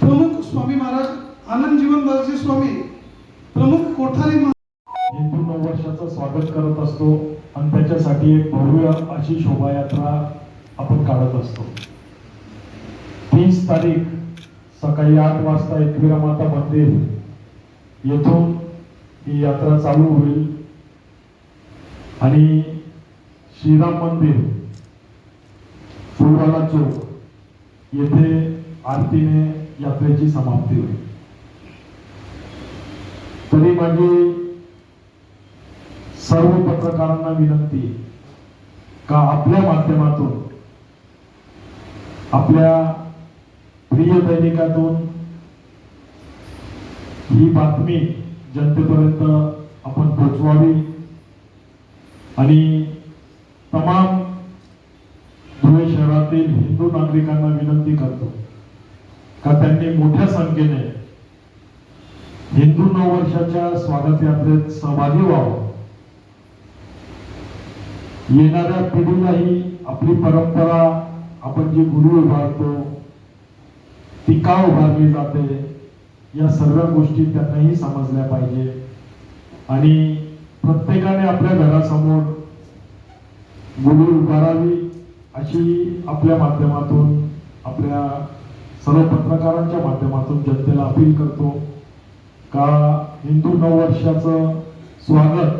प्रमुख स्वामी महाराज आनंद जीवनदासजी स्वामी प्रमुख कोठारी महा- हिंदू नववर्षाचं स्वागत करत असतो आणि त्याच्यासाठी एक भव्य अशी शोभायात्रा आपण काढत असतो. तीस तारीख सकाळी आठ वाजता एकविरा माता मंदिर येथून ही यात्रा चालू होईल. आणि श्रीराम मंदिर फुलवाला चौक येथे आरतीने यात्रेची समाप्ती होईल. तरी माझी सर्व पत्रकारांना विनंती का आपल्या माध्यमातून आपल्या प्रिय दैनिकातून ही बातमी जनतेपर्यंत आपण पोचवावी आणि तमाम धुळे शहरातील हिंदू नागरिकांना विनंती करतो. का त्यांनी मोठ्या संख्येने हिंदू नववर्षाच्या स्वागत यात्रेत सहभागी व्हावं? येणाऱ्या पिढीलाही आपली परंपरा आपण जी गुरु उभारतो ती का उभारली जाते या सर्व गोष्टी त्यांनाही समजल्या पाहिजे. आणि प्रत्येकाने आपल्या घरासमोर गुरु उभारावी अशी आपल्या माध्यमातून आपल्या सर्व पत्रकारांच्या माध्यमातून जनतेला अपील करतो का हिंदू नववर्षाचं स्वागत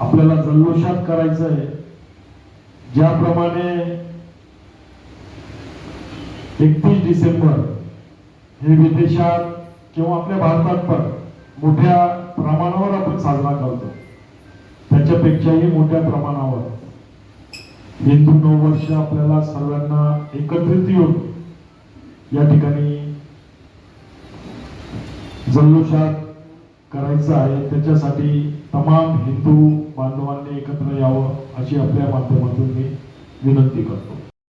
आपल्याला जल्लोषात करायचं आहे? ज्याप्रमाणे एकतीस डिसेंबर हे विदेशात किंवा आपल्या भारतात पण मोठ्या प्रमाणावर आपण साजरा करतो. त्याच्यापेक्षाही मोठ्या प्रमाणावर. हिंदू नववर्ष आपल्याला सर्वांना एकत्रित येऊन या ठिकाणी जल्लोषात करायचं आहे. त्याच्यासाठी तमाम हिंदू बांधवांनी एकत्र यावं अशी आपल्या माध्यमातून मी विनंती करतो.